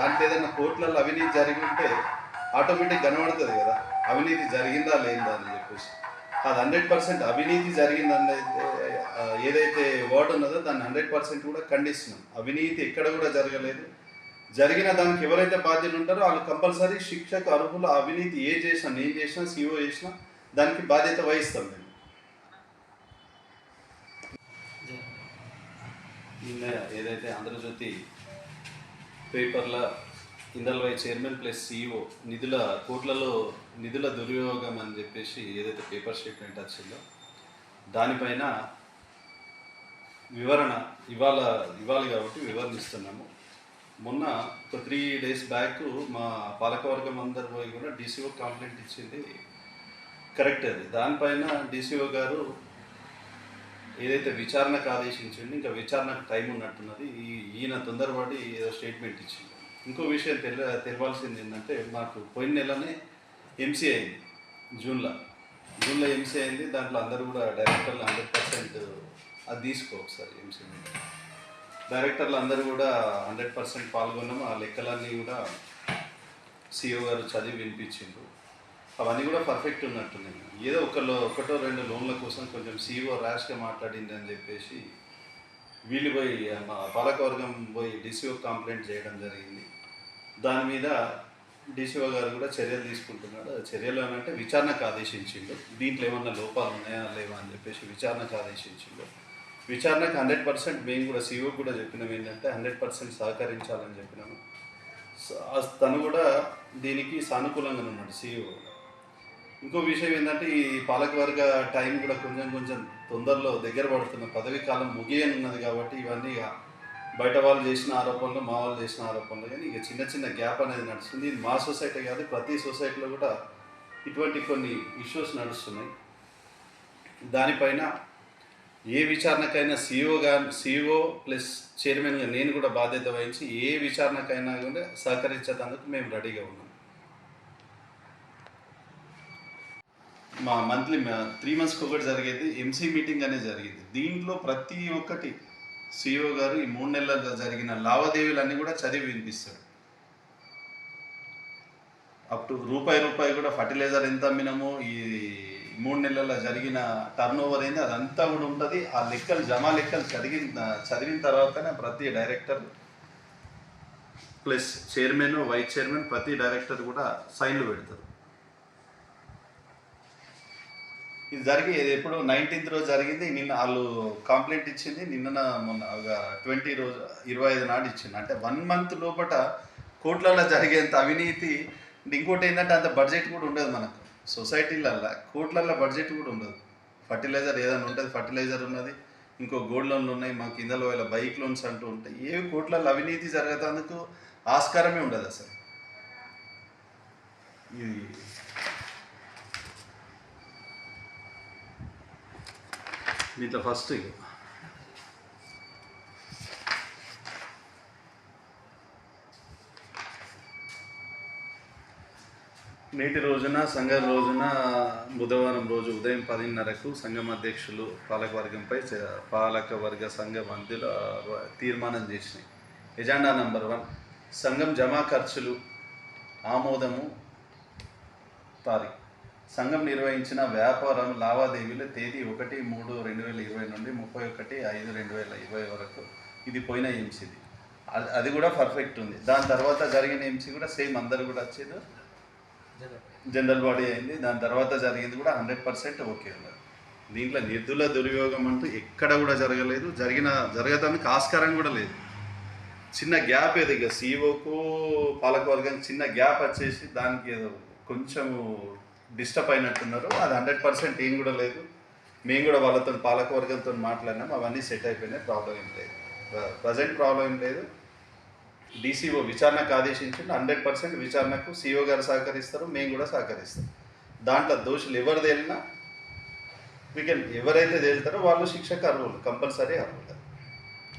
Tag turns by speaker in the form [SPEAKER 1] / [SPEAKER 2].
[SPEAKER 1] దాంట్లో ఏదైనా కోర్టులలో అవినీతి జరిగి ఉంటే ఆటోమేటిక్ కనబడుతుంది కదా. అవినీతి జరిగిందా లేదా అని చెప్పేసి. అది హండ్రెడ్ పర్సెంట్ అవినీతి జరిగిందని అయితే ఏదైతే వర్డ్ ఉన్నదో దాన్ని హండ్రెడ్ పర్సెంట్ కూడా ఖండిస్తున్నాం. అవినీతి ఎక్కడ కూడా జరగలేదు. జరిగిన దానికి ఎవరైతే బాధ్యులు ఉంటారో వాళ్ళు కంపల్సరీ శిక్షకు అర్హులు. అవినీతి ఏ చేసినా నేను చేసినా సీఓ చేసినా దానికి బాధ్యత వహిస్తాం మేము. నిన్న ఏదైతే ఆంధ్రజ్యోతి పేపర్ల ఇందల్వై చైర్మన్ ప్లస్ సిఇఓ నిధుల కోట్లలో నిధుల దుర్వినియోగం అని చెప్పేసి ఏదైతే పేపర్ స్టేట్మెంట్ వచ్చిందో దానిపైన వివరణ ఇవాళ ఇవ్వాలి కాబట్టి వివరణ ఇస్తున్నాము మొన్న ఒక త్రీ డేస్ బ్యాక్ మా పాలకవర్గం అందరు పోయి కూడా డీసీఓ కంప్లైంట్ ఇచ్చింది. కరెక్ట్ అది. దానిపైన డీసీఓ గారు ఏదైతే విచారణకు ఆదేశించింది ఇంకా విచారణకు టైం ఉన్నట్టున్నది ఈ ఈయన తొందరపడి ఏదో స్టేట్మెంట్ ఇచ్చింది ఇంకో విషయం తెల తెలవాల్సింది ఏంటంటే మాకు పోయిన నెలనే ఎంసీ అయింది జూన్లో. జూన్లో ఎంసీ అయింది దాంట్లో అందరూ కూడా డైరెక్టర్లు హండ్రెడ్ పర్సెంట్ అది తీసుకో ఒకసారి ఎంసీ డైరెక్టర్లు అందరూ కూడా హండ్రెడ్ పర్సెంట్ పాల్గొన్నాము ఆ లెక్కలన్నీ కూడా సిఇఓ గారు చదివి వినిపించిండ్రు. అవన్నీ కూడా పర్ఫెక్ట్ ఉన్నట్టున్నాయి. ఏదో ఒక ఒకటో రెండు లోన్ల కోసం కొంచెం సీఈఓ ర్యాష్గా మాట్లాడింది అని చెప్పేసి వీళ్ళు పోయి మా పాలకవర్గం పోయి డిసిఓ కంప్లైంట్ చేయడం జరిగింది. దాని మీద డిసిఓ గారు కూడా చర్యలు తీసుకుంటున్నాడు చర్యలు అని అంటే విచారణకు ఆదేశించిండు. దీంట్లో ఏమన్నా లోపాలు ఉన్నాయా లేవా అని చెప్పేసి విచారణకు ఆదేశించిండు. విచారణకు హండ్రెడ్ పర్సెంట్ మేము కూడా సీఓ కూడా చెప్పినాం ఏంటంటే హండ్రెడ్ పర్సెంట్ సహకరించాలని చెప్పినాము. తను కూడా దీనికి సానుకూలంగా ఉన్నాడు సీఓ ఇంకో విషయం ఏంటంటే ఈ పాలకవర్గ టైం కూడా కొంచెం కొంచెం తొందరలో దగ్గర పడుతున్న పదవి కాలం ముగియనున్నది కాబట్టి ఇవన్నీ ఇక బయట వాళ్ళు చేసిన ఆరోపణలు మా వాళ్ళు చేసిన ఆరోపణలు. కానీ ఇక చిన్న చిన్న గ్యాప్ అనేది నడుస్తుంది. ఇది మా సొసైటీ కాదు ప్రతి సొసైటీలో కూడా ఇటువంటి కొన్ని ఇష్యూస్ నడుస్తున్నాయి. దానిపైన ఏ విచారణకైనా సీఈఓ కానీ సీఈఓ ప్లస్ చైర్మన్గా నేను కూడా బాధ్యత వహించి ఏ విచారణకైనా కూడా సహకరించేందుకు మేము రెడీగా ఉన్నాం. మా మంత్లీ త్రీ మంత్స్కి ఒకటి జరిగేది ఎంసీ మీటింగ్ అనేది జరిగేది. దీంట్లో ప్రతి ఒక్కటి సిఇఓ గారు ఈ మూడు నెలల్లో జరిగిన లావాదేవీలన్నీ కూడా చదివి వినిపిస్తాడు అప్ టు రూపాయి రూపాయి కూడా ఫర్టిలైజర్ ఎంత అమ్మినామో ఈ మూడు నెలల్లో జరిగిన టర్న్ ఓవర్ అయింది అదంతా కూడా ఉంటుంది. ఆ లెక్కలు జమా లెక్కలు చదివిన చదివిన తర్వాతనే ప్రతి director plus chairman vice chairman ప్రతి డైరెక్టర్ కూడా సైన్లు పెడతారు. ఇది జరిగి ఇది ఎప్పుడు నైన్టీన్త్ రోజు జరిగింది. నిన్న వాళ్ళు కంప్లైంట్ ఇచ్చింది. నిన్న మొన్న ఒక ట్వంటీ రోజు ఇరవై ఐదు నాడు ఇచ్చింది. అంటే వన్ మంత్ లోపల కోట్లలో జరిగేంత అవినీతి. ఇంకోటి ఏంటంటే అంత బడ్జెట్ కూడా ఉండదు మనకు. సొసైటీలల్లో కోట్లల్లో బడ్జెట్ కూడా ఉండదు. ఫర్టిలైజర్ ఏదైనా ఉంటుంది ఫర్టిలైజర్ ఉన్నది. ఇంకో గోల్డ్ లోన్లు ఉన్నాయి. మాకు ఇందులో వేల బైక్ లోన్స్ అంటూ ఉంటాయి. ఏవి కోట్లలో అవినీతి జరగతందుకు ఆస్కారమే ఉండదు అసలు. ఇది దీంట్లో ఫస్ట్ ఇక నేటి రోజున సంఘం రోజున బుధవారం రోజు ఉదయం పదిన్నరకు సంఘం అధ్యక్షులు పాలకవర్గంపై పాలకవర్గ సంఘ మంత్రులు తీర్మానం చేసినాయి. ఎజెండా నంబర్ వన్ సంఘం జమా ఖర్చులు ఆమోదము తారీఖు. సంఘం నిర్వహించిన వ్యాపారం లావాదేవీల తేదీ ఒకటి మూడు రెండు వేల ఇరవై నుండి ముప్పై ఒకటి ఐదు రెండు వేల ఇరవై వరకు. ఇది పోయిన ఎంసీది అది అది కూడా పర్ఫెక్ట్ ఉంది. దాని తర్వాత జరిగిన ఎంసీ కూడా సేమ్ అందరు కూడా వచ్చేది జనరల్ బాడీ అయింది. దాని తర్వాత జరిగింది కూడా హండ్రెడ్ పర్సెంట్ ఓకే ఉన్నది. దీంట్లో నిధుల దుర్యోగం అంటూ ఎక్కడ కూడా జరగలేదు. జరిగిన జరగడానికి ఆస్కారం కూడా లేదు. చిన్న గ్యాప్ ఏదో ఇక సీఓకు పాలకవర్గం చిన్న గ్యాప్ వచ్చేసి దానికి ఏదో కొంచెము డిస్టర్బ్ అయినట్టున్నారు. అది హండ్రెడ్ పర్సెంట్ ఏం కూడా లేదు. మేము కూడా వాళ్ళతో పాలకవర్గంతో మాట్లాడినాం. అవన్నీ సెట్ అయిపోయినాయి. ప్రాబ్లం ఏం లేదు. ప్రజెంట్ ప్రాబ్లం ఏం లేదు. డీసీఓ విచారణకు ఆదేశించండి. హండ్రెడ్ పర్సెంట్ విచారణకు సీఓ గారు సహకరిస్తారు. మేము కూడా సహకరిస్తాం. దాంట్లో దోషులు ఎవరు తేలినా వీ కెన్ ఎవరైతే తేలుతారో వాళ్ళు శిక్షకు అర్హులు కంపల్సరీ అర్హులు.